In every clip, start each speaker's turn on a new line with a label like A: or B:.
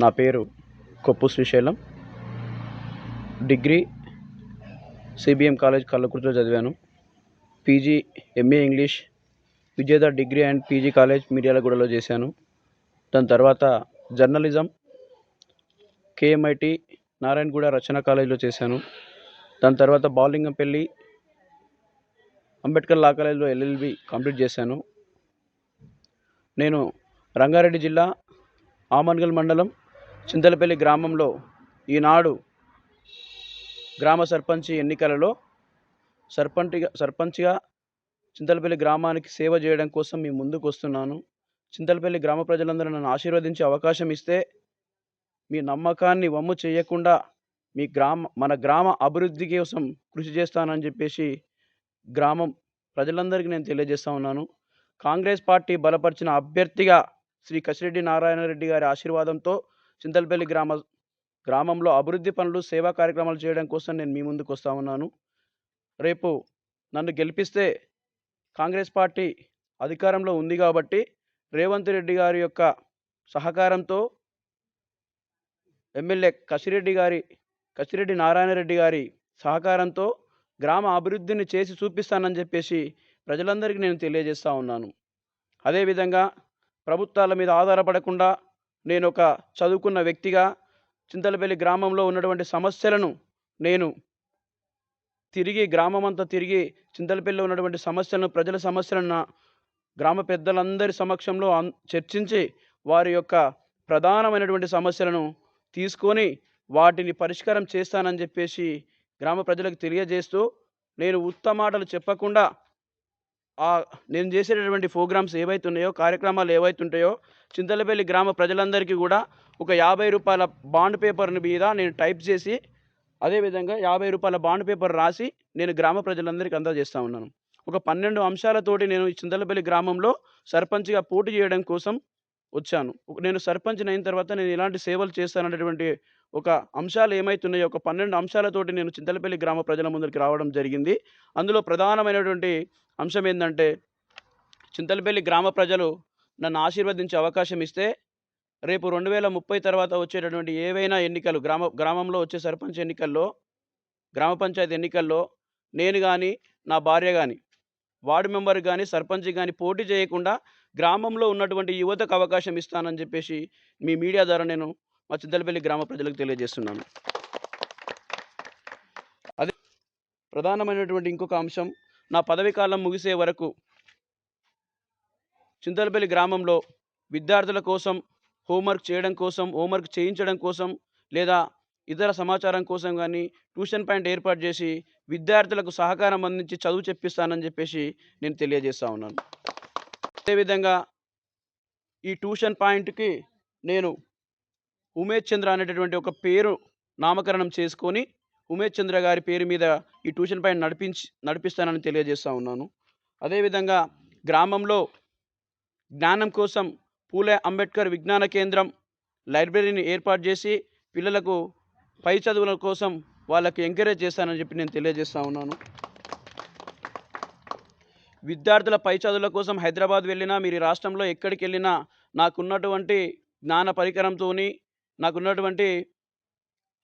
A: నా పేరు Koppu Srisailam. Degree CBM college కల్లకుర్తిలో చదివాను. PG MA English Vijetha degree and PG college మిర్యాలగూడలో చేశాను. దాని తర్వాత జర్నలిజం కేఎంఐటి నారాయణగూడ రచన కాలేజ్లో చేశాను. దాని తర్వాత బాలింగంపల్లి అంబేద్కర్ లా కాలేజ్లో ఎల్ఎల్బి కంప్లీట్ చేశాను. నేను రంగారెడ్డి జిల్లా ఆమన్గల్ మండలం చింతలపల్లి గ్రామంలో ఈనాడు గ్రామ సర్పంచ్ ఎన్నికలలో సర్పంచ్గా సర్పంచ్గా చింతలపల్లి గ్రామానికి సేవ చేయడం కోసం మీ ముందుకు వస్తున్నాను. చింతలపల్లి గ్రామ ప్రజలందరూ నన్ను ఆశీర్వదించే అవకాశం ఇస్తే మీ నమ్మకాన్ని వమ్ము చేయకుండా మీ గ్రామ మన గ్రామ అభివృద్ధి కోసం కృషి చేస్తానని చెప్పేసి గ్రామం ప్రజలందరికీ నేను తెలియజేస్తా ఉన్నాను. కాంగ్రెస్ పార్టీ బలపరిచిన అభ్యర్థిగా శ్రీ కసిరెడ్డి నారాయణ రెడ్డి గారి ఆశీర్వాదంతో చింతలపల్లి గ్రామ గ్రామంలో అభివృద్ధి పనులు సేవా కార్యక్రమాలు చేయడం కోసం నేను మీ ముందుకు వస్తా ఉన్నాను. రేపు నన్ను గెలిపిస్తే కాంగ్రెస్ పార్టీ అధికారంలో ఉంది కాబట్టి రేవంత్ రెడ్డి గారి యొక్క సహకారంతో ఎమ్మెల్యే కసిరెడ్డి గారి కసిరెడ్డి నారాయణ రెడ్డి గారి సహకారంతో గ్రామ అభివృద్ధిని చేసి చూపిస్తానని చెప్పేసి ప్రజలందరికీ నేను తెలియజేస్తూ ఉన్నాను. అదేవిధంగా ప్రభుత్వాల మీద ఆధారపడకుండా నేను ఒక చదువుకున్న వ్యక్తిగా చింతలపల్లి గ్రామంలో ఉన్నటువంటి సమస్యలను నేను తిరిగి గ్రామం అంతా తిరిగి చింతలపల్లిలో ఉన్నటువంటి సమస్యలను ప్రజల సమస్యలను నా గ్రామ పెద్దలందరి సమక్షంలో చర్చించి వారి యొక్క ప్రధానమైనటువంటి సమస్యలను తీసుకొని వాటిని పరిష్కారం చేస్తానని చెప్పేసి గ్రామ ప్రజలకు తెలియజేస్తూ నేను ఉత్త మాటలు చెప్పకుండా నేను చేసేటటువంటి ప్రోగ్రామ్స్ ఏవైతే ఉన్నాయో కార్యక్రమాలు ఏవైతే ఉంటాయో చింతలపల్లి గ్రామ ప్రజలందరికీ కూడా ఒక యాభై రూపాయల బాండ్ పేపర్ని మీద నేను టైప్ చేసి అదేవిధంగా యాభై రూపాయల బాండ్ పేపర్ రాసి నేను గ్రామ ప్రజలందరికీ అందజేస్తూ ఉన్నాను. ఒక పన్నెండు అంశాలతోటి నేను చింతలపల్లి గ్రామంలో సర్పంచ్గా పోటీ చేయడం కోసం వచ్చాను. నేను సర్పంచ్ అయిన తర్వాత నేను ఎలాంటి సేవలు చేస్తాననేటువంటి ఒక అంశాలు ఏమైతున్నాయో ఒక పన్నెండు అంశాలతోటి నేను చింతలపల్లి గ్రామ ప్రజల ముందరికి రావడం జరిగింది. అందులో ప్రధానమైనటువంటి అంశం ఏంటంటే చింతలపల్లి గ్రామ ప్రజలు నన్ను ఆశీర్వదించే అవకాశం ఇస్తే రేపు రెండు వేల ముప్పై తర్వాత వచ్చేటటువంటి ఏవైనా ఎన్నికలు గ్రామ గ్రామంలో వచ్చే సర్పంచ్ ఎన్నికల్లో గ్రామ పంచాయతీ ఎన్నికల్లో నేను కానీ నా భార్య కానీ వార్డు మెంబర్ కానీ సర్పంచ్ కానీ పోటీ చేయకుండా గ్రామంలో ఉన్నటువంటి యువతకు అవకాశం ఇస్తానని చెప్పేసి మీ మీడియా ద్వారా నేను మా చింతలపల్లి గ్రామ ప్రజలకు తెలియజేస్తున్నాను. అదే ప్రధానమైనటువంటి ఇంకొక అంశం నా పదవి కాలం ముగిసే వరకు చింతలపల్లి గ్రామంలో విద్యార్థుల కోసం హోంవర్క్ చేయడం కోసం హోంవర్క్ చేయించడం కోసం లేదా ఇతర సమాచారం కోసం కానీ ట్యూషన్ పాయింట్ ఏర్పాటు చేసి విద్యార్థులకు సహకారం అందించి చదువు చెప్పిస్తానని చెప్పేసి నేను తెలియజేస్తా ఉన్నాను. అదేవిధంగా ఈ ట్యూషన్ పాయింట్కి నేను ఉమేష్ చంద్ర అనేటటువంటి ఒక పేరు నామకరణం చేసుకొని ఉమేష్ చంద్ర గారి పేరు మీద ఈ ట్యూషన్ పైన నడిపించి నడిపిస్తానని తెలియజేస్తా ఉన్నాను. అదేవిధంగా గ్రామంలో జ్ఞానం కోసం పూలే అంబేద్కర్ విజ్ఞాన కేంద్రం లైబ్రరీని ఏర్పాటు చేసి పిల్లలకు పై చదువుల కోసం వాళ్ళకి ఎంకరేజ్ చేస్తానని చెప్పి నేను తెలియజేస్తా ఉన్నాను. విద్యార్థుల పై చదువుల కోసం హైదరాబాద్ వెళ్ళినా మీరు రాష్ట్రంలో ఎక్కడికి వెళ్ళినా నాకున్నటువంటి జ్ఞాన పరికరంతో నాకున్నటువంటి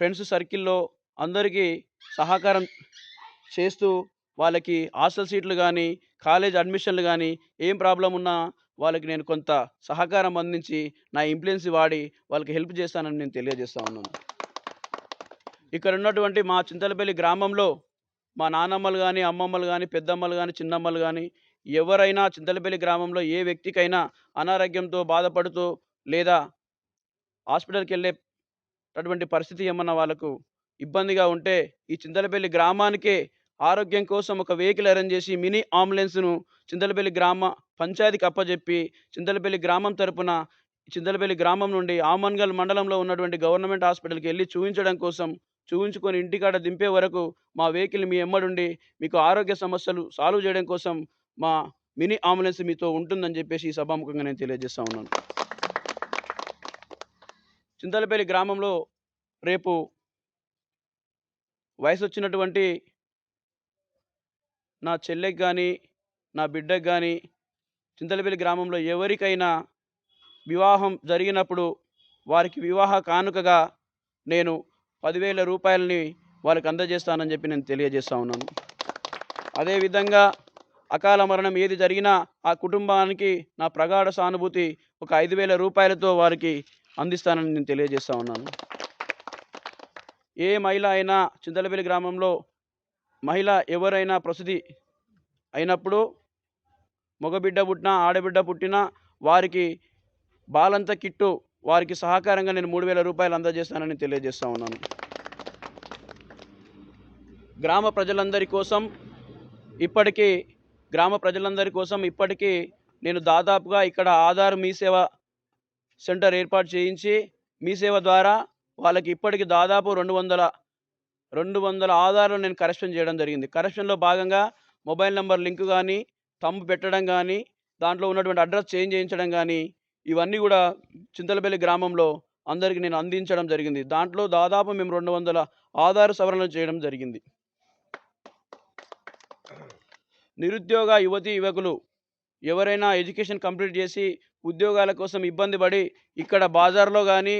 A: ఫ్రెండ్స్ సర్కిల్లో అందరికీ సహకారం చేస్తూ వాళ్ళకి హాస్టల్ సీట్లు కానీ కాలేజ్ అడ్మిషన్లు కానీ ఏం ప్రాబ్లం ఉన్నా వాళ్ళకి నేను కొంత సహకారం అందించి నా ఇన్ఫ్లుయెన్స్ వాడి వాళ్ళకి హెల్ప్ చేస్తానని నేను తెలియజేస్తా ఉన్నాను. ఇక్కడ ఉన్నటువంటి మా చింతలపల్లి గ్రామంలో మా నానమ్మలు కానీ అమ్మమ్మలు కానీ పెద్దమ్మలు కానీ చిన్నమ్మలు కానీ ఎవరైనా చింతలపల్లి గ్రామంలో ఏ వ్యక్తికైనా అనారోగ్యంతో బాధపడుతూ లేదా హాస్పిటల్కి వెళ్ళేటటువంటి పరిస్థితి ఏమన్నా వాళ్ళకు ఇబ్బందిగా ఉంటే ఈ చింతలపల్లి గ్రామానికే ఆరోగ్యం కోసం ఒక వెహికల్ అరేంజ్ చేసి మినీ అంబులెన్స్ను చింతలపల్లి గ్రామ పంచాయతీకి అప్పజెప్పి చింతలపల్లి గ్రామం తరపున చింతలపల్లి గ్రామం నుండి ఆమన్గల్ మండలంలో ఉన్నటువంటి గవర్నమెంట్ హాస్పిటల్కి వెళ్ళి చూపించడం కోసం చూపించుకొని ఇంటికాడ దింపే వరకు మా వెహికల్ మీ ఎమ్మడుండి మీకు ఆరోగ్య సమస్యలు సాల్వ్ చేయడం కోసం మా మినీ అంబులెన్స్ మీతో ఉంటుందని చెప్పేసి ఈ సభాముఖంగా నేను తెలియజేస్తా ఉన్నాను. చింతలపల్లి గ్రామంలో రేపు వయసు వచ్చినటువంటి నా చెల్లెకి కానీ నా బిడ్డకు కానీ చింతలపల్లి గ్రామంలో ఎవరికైనా వివాహం జరిగినప్పుడు వారికి వివాహ కానుకగా నేను పదివేల రూపాయలని వాళ్ళకి అందజేస్తానని చెప్పి నేను తెలియజేస్తా ఉన్నాను. అదేవిధంగా అకాల మరణం ఏది జరిగినా ఆ కుటుంబానికి నా ప్రగాఢ సానుభూతి ఒక ఐదు వేల రూపాయలతో వారికి అందిస్తానని నేను తెలియజేస్తా ఉన్నాను. ఏ మహిళ అయినా చింతలపల్లి గ్రామంలో మహిళ ఎవరైనా ప్రసూతి అయినప్పుడు మగబిడ్డ పుట్టినా ఆడబిడ్డ పుట్టినా వారికి బాలంత కిట్టు వారికి సహకారంగా నేను మూడు వేల రూపాయలు అందజేస్తానని తెలియజేస్తా ఉన్నాను. గ్రామ ప్రజలందరి కోసం ఇప్పటికీ గ్రామ ప్రజలందరి కోసం ఇప్పటికీ నేను దాదాపుగా ఇక్కడ ఆధార్ మీ సేవ సెంటర్ ఏర్పాటు చేయించి మీ సేవ ద్వారా వాళ్ళకి ఇప్పటికి దాదాపు రెండు వందల రెండు వందల ఆధారాలు నేను కరెక్షన్ చేయడం జరిగింది. కరెక్షన్లో భాగంగా మొబైల్ నెంబర్ లింక్ కానీ తంబు పెట్టడం కానీ దాంట్లో ఉన్నటువంటి అడ్రస్ చేంజ్ చేయించడం కానీ ఇవన్నీ కూడా చింతలపల్లి గ్రామంలో అందరికీ నేను అందించడం జరిగింది. దాంట్లో దాదాపు మేము రెండు వందల ఆధార్ సవరణలు చేయడం జరిగింది. నిరుద్యోగ యువతి యువకులు ఎవరైనా ఎడ్యుకేషన్ కంప్లీట్ చేసి ఉద్యోగాల కోసం ఇబ్బంది పడి ఇక్కడ బాజార్లో కానీ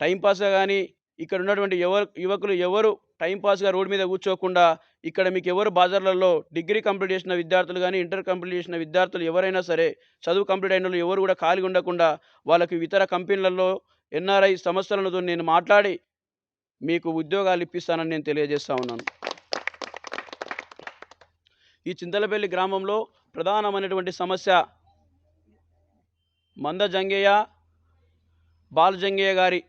A: టైంపాస్గా కానీ ఇక్కడ ఉన్నటువంటి ఎవరు యువకులు ఎవరు టైంపాస్గా రోడ్డు మీద కూర్చోకుండా ఇక్కడ మీకు ఎవరు బాజార్లలో డిగ్రీ కంప్లీట్ చేసిన విద్యార్థులు కానీ ఇంటర్ కంప్లీట్ చేసిన విద్యార్థులు ఎవరైనా సరే చదువు కంప్లీట్ అయిన వాళ్ళు ఎవరు కూడా ఖాళీగా ఉండకుండా వాళ్ళకి ఇతర కంపెనీలలో ఎన్ఆర్ఐ సమస్యలతో నేను మాట్లాడి మీకు ఉద్యోగాలు ఇప్పిస్తానని నేను తెలియజేస్తా ఉన్నాను. ఈ చింతలపల్లి గ్రామంలో ప్రధానమైనటువంటి సమస్య మంద జంగయ్య బాల జంగయ్య గారి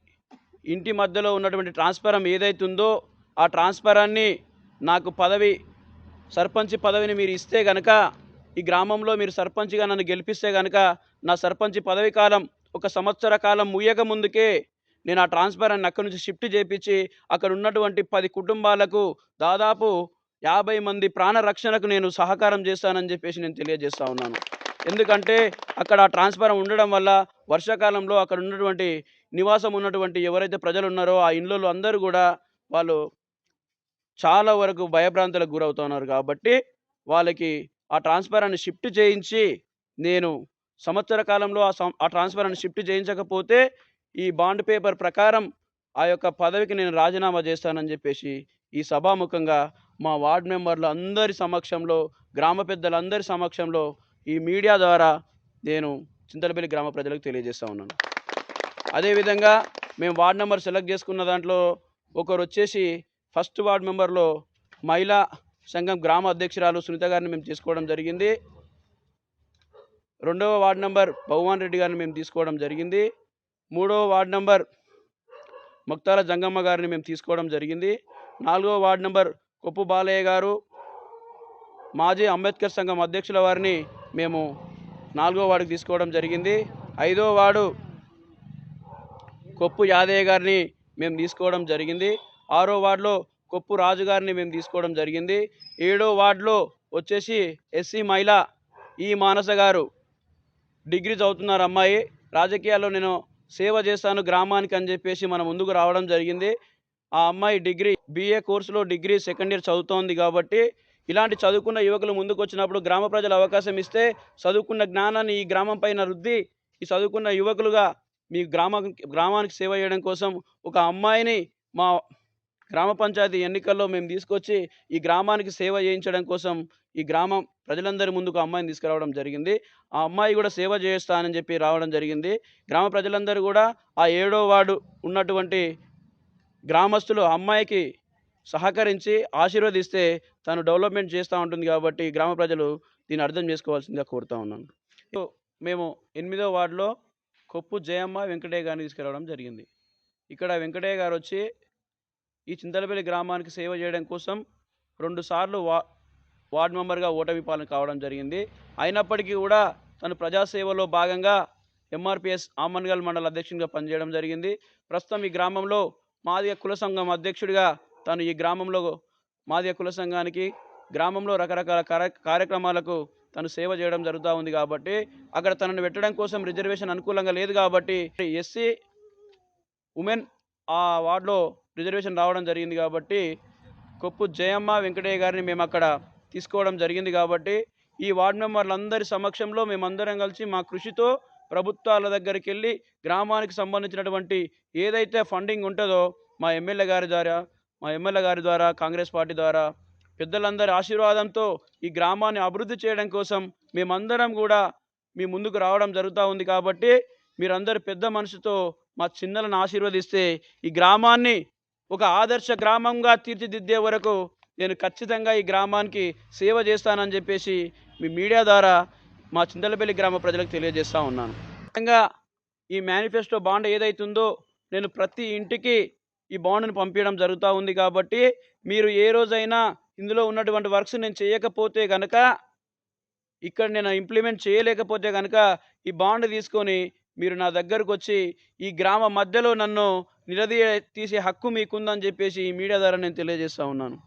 A: ఇంటి మధ్యలో ఉన్నటువంటి ట్రాన్స్ఫరం ఏదైతుందో ఆ ట్రాన్స్ఫరాన్ని నాకు పదవి సర్పంచ్ పదవిని మీరు ఇస్తే గనక ఈ గ్రామంలో మీరు సర్పంచ్గా నన్ను గెలిపిస్తే గనక నా సర్పంచ్ పదవి కాలం ఒక సంవత్సర కాలం ముయ్యక ముందుకే నేను ఆ ట్రాన్స్ఫరాన్ని అక్కడి నుంచి షిఫ్ట్ చేపించి అక్కడ ఉన్నటువంటి పది కుటుంబాలకు దాదాపు యాభై మంది ప్రాణ రక్షణకు నేను సహకారం చేస్తానని చెప్పేసి నేను తెలియజేస్తా ఉన్నాను. ఎందుకంటే అక్కడ ఆ ట్రాన్స్ఫారం ఉండడం వల్ల వర్షాకాలంలో అక్కడ ఉన్నటువంటి నివాసం ఉన్నటువంటి ఎవరైతే ప్రజలు ఉన్నారో ఆ ఇండ్లలో అందరూ కూడా వాళ్ళు చాలా వరకు భయభ్రాంతులకు గురవుతున్నారు కాబట్టి వాళ్ళకి ఆ ట్రాన్స్ఫారాన్ని షిఫ్ట్ చేయించి నేను సంవత్సర కాలంలో ఆ సం ఆ ట్రాన్స్ఫరాన్ని షిఫ్ట్ చేయించకపోతే ఈ బాండ్ పేపర్ ప్రకారం ఆ యొక్క పదవికి నేను రాజీనామా చేస్తానని చెప్పేసి ఈ సభాముఖంగా మా వార్డ్ మెంబర్లు అందరి సమక్షంలో గ్రామ పెద్దలందరి సమక్షంలో ఈ మీడియా ద్వారా నేను చింతలపల్లి గ్రామ ప్రజలకు తెలియజేస్తా ఉన్నాను. అదేవిధంగా మేము వార్డ్ నెంబర్ సెలెక్ట్ చేసుకున్న దాంట్లో ఒకరు వచ్చేసి ఫస్ట్ వార్డ్ మెంబర్లో మహిళా సంఘం గ్రామ అధ్యక్షురాలు సునీత గారిని మేము తీసుకోవడం జరిగింది. రెండవ వార్డ్ నంబర్ భగవాన్ రెడ్డి గారిని మేము తీసుకోవడం జరిగింది. మూడవ వార్డ్ నంబర్ ముక్తాల జంగమ్మ గారిని మేము తీసుకోవడం జరిగింది. నాలుగవ వార్డ్ నంబర్ కొప్పు బాలయ్య గారు మాజీ అంబేద్కర్ సంఘం అధ్యక్షుల వారిని మేము నాలుగో వార్డుకి తీసుకోవడం జరిగింది. ఐదో వార్డు కొప్పు యాదయ్య గారిని మేము తీసుకోవడం జరిగింది. ఆరో వార్డులో కొప్పు రాజు గారిని మేము తీసుకోవడం జరిగింది. ఏడో వార్డులో వచ్చేసి ఎస్సీ మహిళ ఈ మానస గారు డిగ్రీ చదువుతున్నారు అమ్మాయి. రాజకీయాల్లో నేను సేవ చేస్తాను గ్రామానికి అని చెప్పేసి మన ముందుకు రావడం జరిగింది. ఆ అమ్మాయి డిగ్రీ బీఏ కోర్సులో డిగ్రీ సెకండ్ ఇయర్ చదువుతోంది కాబట్టి ఇలాంటి చదువుకున్న యువకులు ముందుకు వచ్చినప్పుడు గ్రామ ప్రజలు అవకాశం ఇస్తే చదువుకున్న జ్ఞానాన్ని ఈ గ్రామం పైన రుద్ది ఈ చదువుకున్న యువకులుగా మీ గ్రామ గ్రామానికి సేవ చేయడం కోసం ఒక అమ్మాయిని మా గ్రామ పంచాయతీ ఎన్నికల్లో మేము తీసుకొచ్చి ఈ గ్రామానికి సేవ చేయించడం కోసం ఈ గ్రామం ప్రజలందరి ముందుకు అమ్మాయిని తీసుకురావడం జరిగింది. ఆ అమ్మాయి కూడా సేవ చేస్తానని చెప్పి రావడం జరిగింది. గ్రామ ప్రజలందరూ కూడా ఆ ఏడో వార్డు ఉన్నటువంటి గ్రామస్తులు అమ్మాయికి సహకరించి ఆశీర్వదిస్తే తను డెవలప్మెంట్ చేస్తూ ఉంటుంది కాబట్టి గ్రామ ప్రజలు దీన్ని అర్థం చేసుకోవాల్సిందిగా కోరుతా ఉన్నాను. సో మేము ఎనిమిదో వార్డులో కొప్పు జయమ్మ వెంకటయ్య గారిని తీసుకురావడం జరిగింది. ఇక్కడ వెంకటయ్య గారు వచ్చి ఈ చింతలపల్లి గ్రామానికి సేవ చేయడం కోసం రెండుసార్లు వా వార్డు మెంబర్గా ఓటమి పాలన కావడం జరిగింది. అయినప్పటికీ కూడా తను ప్రజాసేవలో భాగంగా ఎంఆర్పిఎస్ ఆమన్గల్ మండల అధ్యక్షునిగా పనిచేయడం జరిగింది. ప్రస్తుతం ఈ గ్రామంలో మాదిగ కుల సంఘం అధ్యక్షుడిగా తను ఈ గ్రామంలో మాదిగ కుల సంఘానికి గ్రామంలో రకరకాల కార్య కార్యక్రమాలకు తను సేవ చేయడం జరుగుతూ ఉంది కాబట్టి అక్కడ తనను పెట్టడం కోసం రిజర్వేషన్ అనుకూలంగా లేదు కాబట్టి ఎస్సీ ఉమెన్ ఆ వార్డులో రిజర్వేషన్ రావడం జరిగింది కాబట్టి కొప్పు జయమ్మ వెంకటయ్య గారిని మేము అక్కడ తీసుకోవడం జరిగింది కాబట్టి ఈ వార్డు మెంబర్లందరి సమక్షంలో మేమందరం కలిసి మా కృషితో ప్రభుత్వాల దగ్గరికి వెళ్ళి గ్రామానికి సంబంధించినటువంటి ఏదైతే ఫండింగ్ ఉంటుందో మా ఎమ్మెల్యే గారి ద్వారా మా ఎమ్మెల్యే గారి ద్వారా కాంగ్రెస్ పార్టీ ద్వారా పెద్దలందరి ఆశీర్వాదంతో ఈ గ్రామాన్ని అభివృద్ధి చేయడం కోసం మేమందరం కూడా మీ ముందుకు రావడం జరుగుతూ ఉంది కాబట్టి మీరందరూ పెద్ద మనసుతో మా చిన్నలను ఆశీర్వదిస్తే ఈ గ్రామాన్ని ఒక ఆదర్శ గ్రామంగా తీర్చిదిద్దే వరకు నేను ఖచ్చితంగా ఈ గ్రామానికి సేవ చేస్తానని చెప్పేసి మీ మీడియా ద్వారా మా చింతలపల్లి గ్రామ ప్రజలకు తెలియజేస్తూ ఉన్నాను. ముఖ్యంగా ఈ మేనిఫెస్టో బాండ్ ఏదైతుందో నేను ప్రతి ఇంటికి ఈ బాండ్ని పంపించడం జరుగుతూ ఉంది కాబట్టి మీరు ఏ రోజైనా ఇందులో ఉన్నటువంటి వర్క్స్ నేను చేయకపోతే కనుక ఇక్కడ నేను ఇంప్లిమెంట్ చేయలేకపోతే కనుక ఈ బాండ్ తీసుకొని మీరు నా దగ్గరకు వచ్చి ఈ గ్రామ మధ్యలో నన్ను నిలదీయ తీసే హక్కు మీకుందని చెప్పేసి ఈ మీడియా ద్వారా నేను తెలియజేస్తా ఉన్నాను.